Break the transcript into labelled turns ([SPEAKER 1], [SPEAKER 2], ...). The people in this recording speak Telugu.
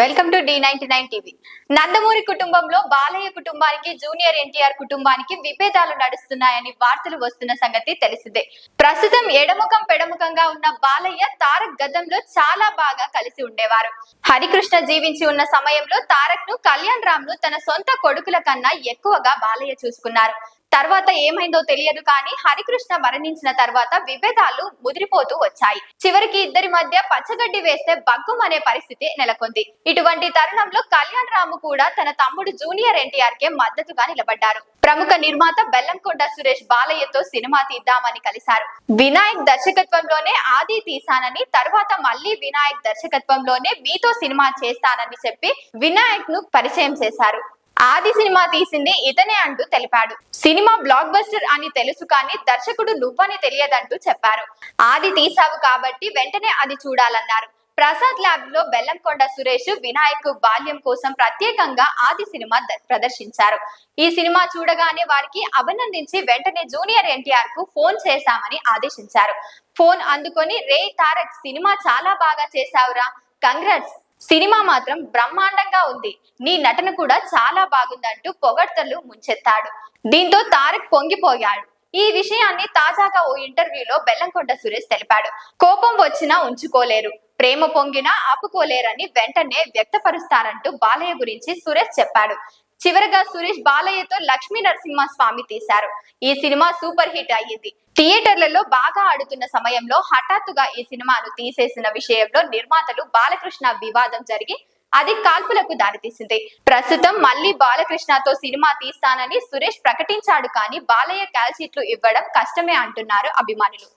[SPEAKER 1] Welcome to the ninety nine TV. Nandamuri కుటుంబంలో బాలయ్య కుటుంబానికి జూనియర్ ఎన్టీఆర్ కుటుంబానికి విభేదాలు నడుస్తున్నాయని వార్తలు వస్తున్న సంగతి తెలిసిందే. ప్రస్తుతం ఎడముఖం పెడముఖంగా ఉన్న బాలయ్య తారక్ గతంలో చాలా బాగా కలిసి ఉండేవారు. హరికృష్ణ జీవించి ఉన్న సమయంలో తారక్ను కళ్యాణ్ రామ్ను తన సొంత కొడుకుల కన్నా ఎక్కువగా బాలయ్య చూసుకున్నారు. తర్వాత ఏమైందో తెలియదు కానీ హరికృష్ణ మరణించిన తర్వాత విభేదాలు ముదిరిపోతూ వచ్చాయి. చివరికి ఇద్దరి మధ్య పచ్చగడ్డి వేస్తే బగ్గుమనే పరిస్థితి నెలకొంది. ఇటువంటి తరుణంలో కళ్యాణ్ రాము కూడా తన తమ్ముడు జూనియర్ ఎన్టీఆర్ కే మద్దతుగా నిలబడ్డారు. ప్రముఖ నిర్మాత బెల్లంకొండ సురేష్ బాలయ్యతో సినిమా తీద్దామని కలిశారు. వినాయక్ దర్శకత్వంలోనే ఆది తీశానని తర్వాత మళ్ళీ వినాయక్ దర్శకత్వంలోనే మీతో సినిమా చేస్తానని చెప్పి వినాయక్ను పరిచయం చేశారు. ఆది సినిమా తీసింది ఇతనే అంటూ తెలిపాడు. సినిమా బ్లాక్ బస్టర్ అని తెలుసు కానీ దర్శకుడు నువ్వని తెలియదంటూ చెప్పారు. ఆది తీసావు కాబట్టి వెంటనే అది చూడాలన్నారు. ప్రసాద్ ల్యాబ్లో బెల్లంకొండ సురేష్ వినాయక్ బాల్యం కోసం ప్రత్యేకంగా ఆది సినిమా ప్రదర్శించారు. ఈ సినిమా చూడగానే వారికి అభినందించి వెంటనే జూనియర్ ఎన్టీఆర్కు ఫోన్ చేశామని ఆదేశించారు. ఫోన్ అందుకొని రే తారక్ సినిమా చాలా బాగా చేశావురా. కంగ్రాట్స్. సినిమా మాత్రం బ్రహ్మాండంగా ఉంది. నీ నటన కూడా చాలా బాగుందంటూ పొగడ్తలు ముంచెత్తాడు. దీంతో తారక్ పొంగిపోయాడు. ఈ విషయాన్ని తాజాగా ఓ ఇంటర్వ్యూలో బెల్లంకొండ సురేష్ తెలిపాడు. కోపం వచ్చినా ఉంచుకోలేరు. ప్రేమ పొంగినా ఆపుకోలేరని వెంటనే వ్యక్తపరుస్తారంటూ బాలయ్య గురించి సురేష్ చెప్పాడు. చివరగా సురేష్ బాలయ్యతో లక్ష్మీ నరసింహ స్వామి తీశారు. ఈ సినిమా సూపర్ హిట్ అయ్యింది. థియేటర్లలో బాగా ఆడుతున్న సమయంలో హఠాత్తుగా ఈ సినిమాను తీసేసిన విషయంలో నిర్మాతలు బాలకృష్ణ వివాదం జరిగి అది కాల్పులకు దారితీసింది. ప్రస్తుతం మళ్ళీ బాలకృష్ణతో సినిమా తీస్తానని సురేష్ ప్రకటించాడు కానీ బాలయ్య కాల్షీట్లు ఇవ్వడం కష్టమే అంటున్నారు అభిమానులు.